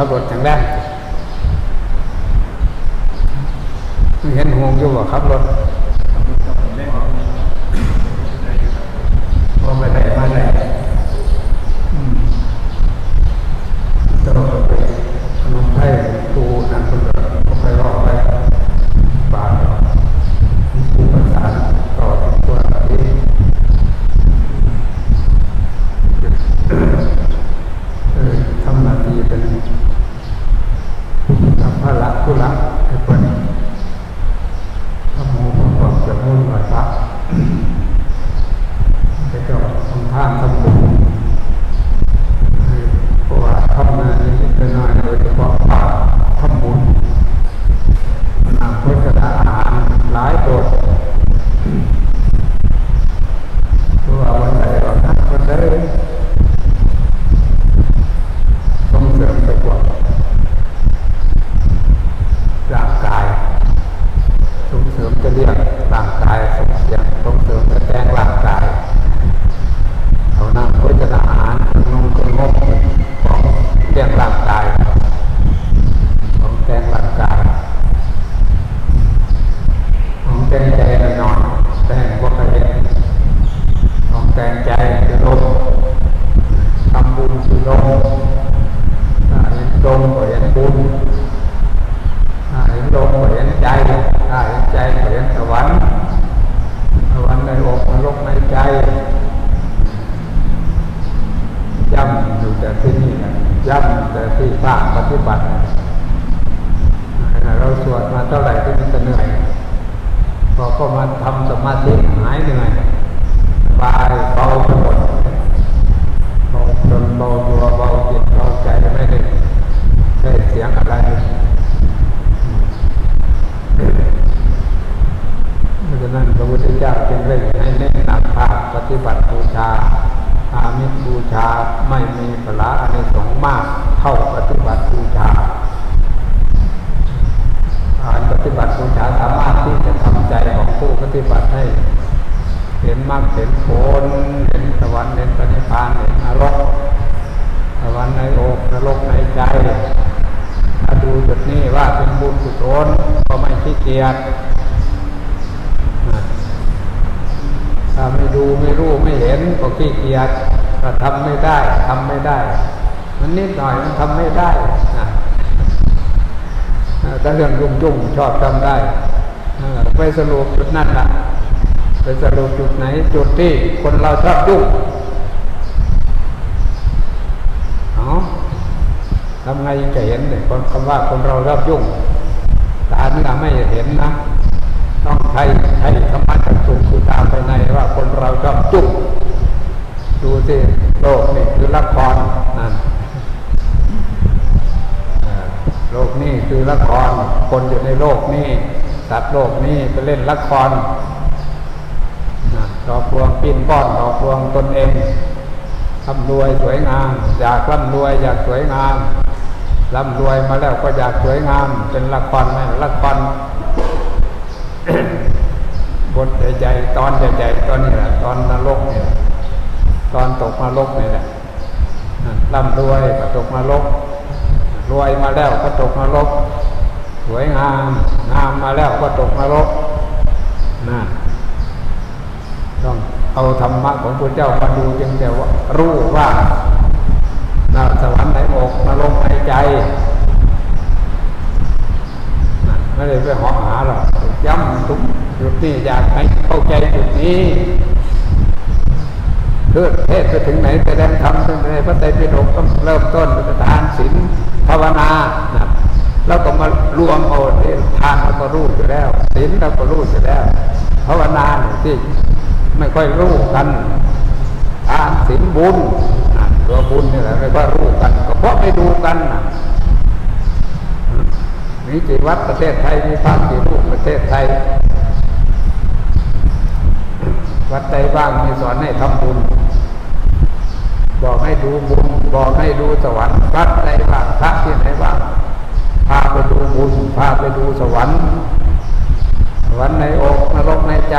ขับรถอย่างแรกเห็นห่วงอยู่ว่าขับรถ มรรคเห็นผลเห็นสวรรค์เห็นปณิพานเห็นนรกสวรรค์ในอกนรกในใจถ้าดูจุดนี้ว่าเป็นบุญกุศลก็ไม่ขี้เกียจถ้าไม่ดูไม่รู้ไม่เห็นก็ขี้เกียจก็ทำไม่ได้ทำไม่ได้ มันนิดหน่อยมันทำไม่ได้นะแต่เรื่องยุ่งยุ่งๆชอบทำได้ไปสรุปจุดนั้นล่ะ ไปสรุปจุดไหนจุดที่คนเราชอบยุ่งเอาทำไงจะเห็นเนี่ยคนคำว่าคนเราชอบยุ่งตาเนื้อไม่เห็นนะ ต้องใช้ใช้ธรรมะจักสุคือตามไปในว่าคนเราชอบจุ้งดูสิโลกนี่คือละครนั่นโลกนี่คือละคร คนอยู่ในโลกนี่สัตว์โลกนี่ไปเล่นละคร นะดอกพวงปิ้นป้อนดอกพวงตนเองร่ำรวยสวยงาม อยากร่ำรวยอยากสวยงามร่ำรวยมาแล้วก็อยากสวยงาม เป็นละครไหมละครบทใหญ่ๆตอนใหญ่ๆตอนนี้แหละตอนนรกเนี่ยตอนตกนรกนี่แหละนะร่ำรวยก็ตกนรกรวยมาแล้วก็ตกนรกสวยงาม งามมาแล้วก็ตกนรกนะ เอาธรรมะของพระเจ้ามาดูจึงจะว่ารู้ว่านาสวรรค์ในอกนรกในใจนะไม่ได้ไปหอหาหรอกย้ำทุกจุดนี้อยากให้เข้าใจจุดนี้เพื่อเทศไปถึงไหนไปแดงธรรมถึงไหนพระไตรปิฎกต้องเริ่มต้นด้วยทานศีลภาวนานะแล้วก็มารวมเอาที่ทานเราก็รู้อยู่แล้วศีลเราก็รู้อยู่แล้ว ภาวนาเนี่ยที่ ไม่ค่อยรู้กันทานศีลบุญตัวบุญนี่แหละไม่ค่อยรู้กันก็เพราะไม่ดูกันนะมีกี่วัดประเทศไทยมีพระกี่รูปประเทศไทย วัดใดบ้างมีสอนให้ทำบุญ บอกให้ดูบุญ บอกให้ดูสวรรค์วัดใดบ้างพระที่ไหนบ้างพาไปดูบุญพาไปดูสวรรค์สวรรค์ในอกนรกในใจ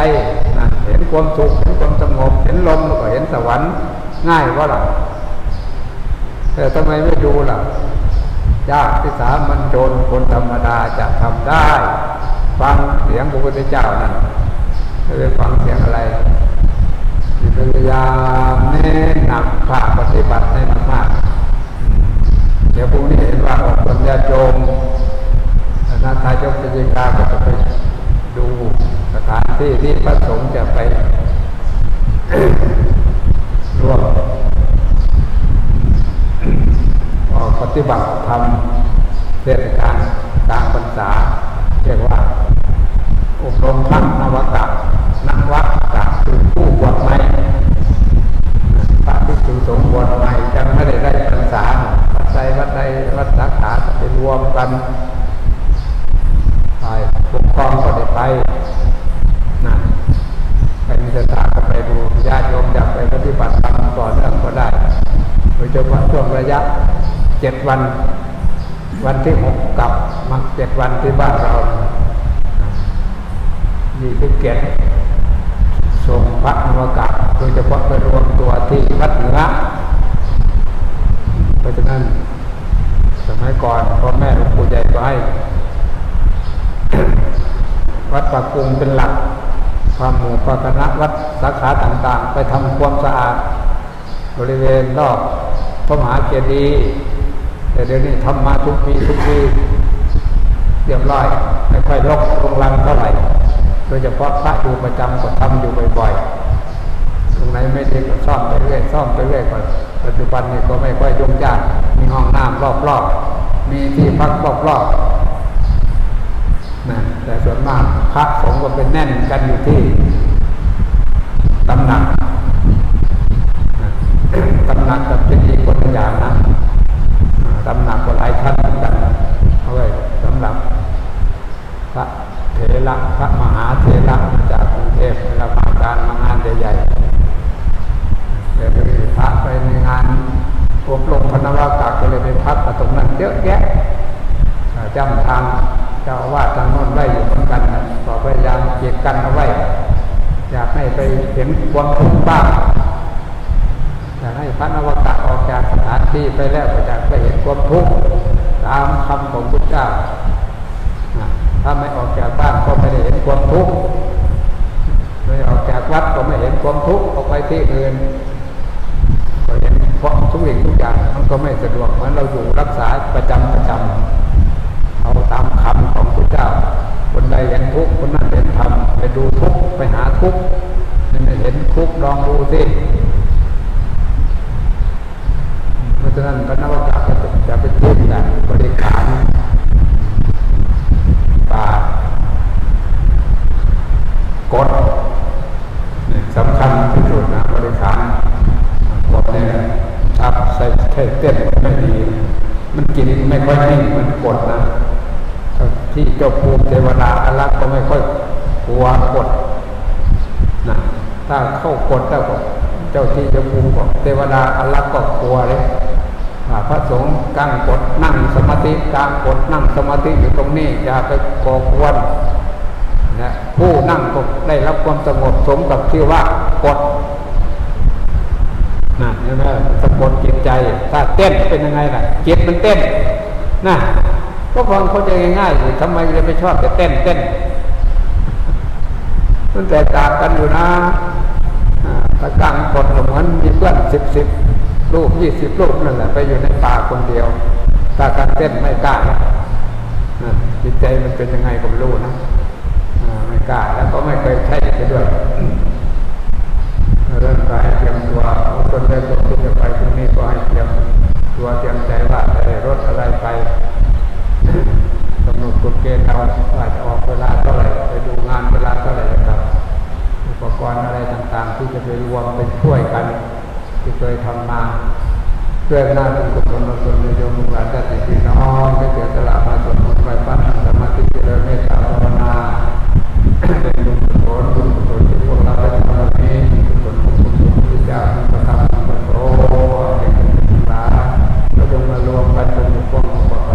นะ เห็นความสุขเห็นความสงบเห็นลมก็เห็นสวรรค์ง่ายว่าล่ะแต่ทำไมไม่ดูล่ะยากที่สามัญชนคนธรรมดาจะทำได้ ฟังเสียงพระพุทธเจ้านั่นไม่ได้ฟังเสียงอะไรพยายามเน้นหนักภาคปฏิบัติให้มากๆอืมเดี๋ยวพรุ่งนี้เห็นว่าคนญาติโยมนาทายกปิจิกาก็จะไปดู ถานที่ที่พระสงฆ์จะไปร่วมออกปฏิบัติธรรมเทศกาลกลางพรรษาเรียกว่า อบรมทั้งนวกะนักวัดกับคือผู้บวชใหม่พระภิกษุสงฆ์บวชใหม่ยังไม่ได้ได้พรรษาวัดใดวัดใดวัดสาขาจะไปรวมกันไปปกครองก็ได้ไปนะไปมีสถานก็ไปดูญาติโยมอยากไปปฏิบัติธรรมต่อเนื่องก็ได้ โดยเฉพาะช่วงระยะเจ็ดวัน วันที่หกกลับมาเจ็ด วันที่บ้านเรา มีภูเก็ตส่งพระนวกะโดยเฉพาะไปรวมตัวที่วัดเหนือเพราะฉะนั้นสมัยก่อนพ่อแม่หลวงปู่ใหญ่ก็ให้วัดปากกรุงเป็นหลักความหมู่ปคณะวัดสาขาต่างๆ ไปทำความสะอาด บริเวณรอบพระมหาเจดีย์แต่เดี๋ยวนี้ทำมาทุกปีทุกปี เรียบร้อยไม่ค่อยรกโรงรังเท่าไหร่โดยเฉพาะพระอยู่ประจำก็ทำอยู่บ่อยๆ ตรงไหนไม่ดีก็ซ่อมไปเรื่อยซ่อมไปเรื่อยก่อนปัจจุบันนี้ก็ไม่ค่อยยุ่งยากมีห้องน้ำรอบๆ มีที่พักรอบๆนะแต่ส่วนมากพระสงฆ์ก็เป็นแน่นกันอยู่ที่ตำหนักตำหนักกับเป็นอีกคนละอย่างนะตำหนักก็หลายท่านเหมือนกัน เอาไว้สำหรับพระเถระพระมหาเถระมาจากกรุงเทพเวลามาการมางานใหญ่ๆเดี๋ยวจะมีพระไปในงานอบรมพนวากาก็เลยไปพักตรงนั้นเยอะแยะจำทางเจ้าอาวาสทางโน้นไว้อยู่เหมือนกันก็พยายามเก็บกันเอาไว้ อยากให้ไปเห็นความทุกข์บ้างอยากให้พระนวากะออกจากสถานที่ไปแล้วก็จะไปเห็นความทุกข์ามคำของพุทธเจ้าถ้าไม่ออกจากบ้านก็ไม่ได้เห็นความทุกข์ไม่ออกจากวัดก็ไม่เห็นความทุกข์ออกไปที่อื่นก็เห็นเพราะทุกสิ่งทุกอย่างมันก็ไม่สะดวกเหมือนเราอยู่รักษาประจำประจำเอาตามคำของพุทธเจ้า คนใดเห็นทุกข์คนนั้นเห็นธรรมไปดูทุกข์ไปหาทุกข์ไม่เห็นทุกข์ลองดูสิเพราะฉะนั้นพระนวากาก็จะเป็นผู้แบบบริการป่ากดนี่สำคัญที่สุดนะบริการกดเนี่ยทับใส่ใช้เต้นไม่ดี มันกินไม่ค่อยนิ่งมันกดนะที่เจ้า ภูมิเทวดาอารักษ์ก็ไม่ค่อยกลัวกดนะถ้าเข้ากดแล้วก็เจ้าที่เจ้าภูมิก็เทวดาอารักษ์ก็กลัวเลยพระสงฆ์กางกดนั่งสมาธิกางกดนั่งสมาธิอยู่ตรงนี้อย่าไปก่อกวนนะผู้นั่งก็ได้รับความสงบสมกับที่ว่ากดนะใช่ไหมสะกดจิตใจ ถ้าเต้นเป็นยังไงล่ะจิตมันเต้นนะ ก็ฟังเขาใจง่ายๆสิทำไมจะไปชอบจะเต้นเต้นมันแตกต่างกันอยู่นะถ้ากางกดเหมือนมีเพื่อนสิบสิบลูกยี่สิบลูกนั่นแหละไปอยู่ในป่าคนเดียวถ้าการเต้นไม่กล้านะจิตใจมันเป็นยังไงก็ไม่รู้นะไม่กล้าแล้วก็ไม่เคยใช้ไปด้วยเรื่องกายเตรียมตัวคนได้ตกที่จะไปตรงนี้ก็ให้เตรียมตัวเตรียมใจว่าจะได้รถอะไรไป กำหนดกฎเกณฑ์กาเอาอาจออกเวลาเท่าไหร่ไปดูงานเวลาเท่าไหร่ครับ อุปกรณ์อะไรต่างๆ ที่จะไปรวมไปช่วยกัน ที่เคยทำมาเพื่อหน้าที่นกุศลบาญส่วนโยมหลานได้ติดพี่น้องได้เสียสละมาส่วนคนต์ไปปั้นสมาธิเจริญเมตตาภาวนาเป็นบุญกุศลบุญกุศลที่พวกเราได้ทำวันนี้กุศลบุญกุศลที่เจ้าประทานประโสเป็นกุศลแล้วจงมารวมกันเป็นกองประกอบ